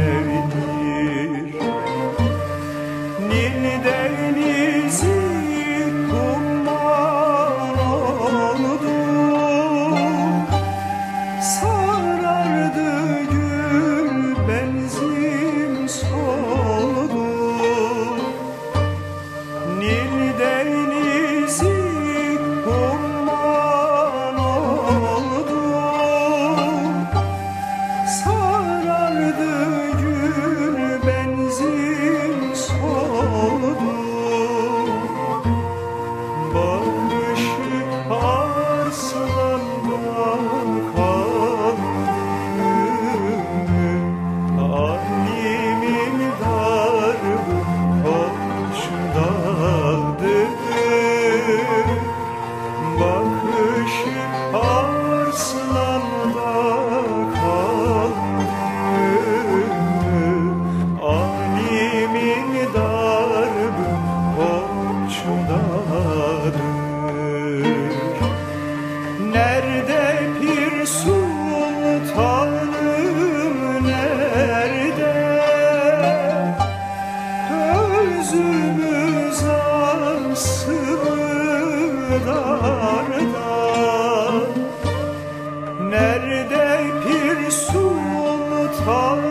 içindedir Nil Nerede Pir Sultanım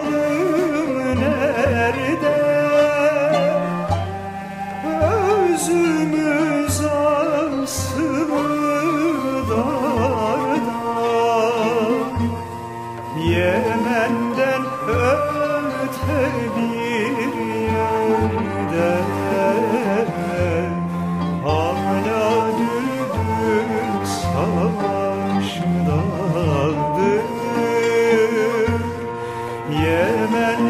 Yemen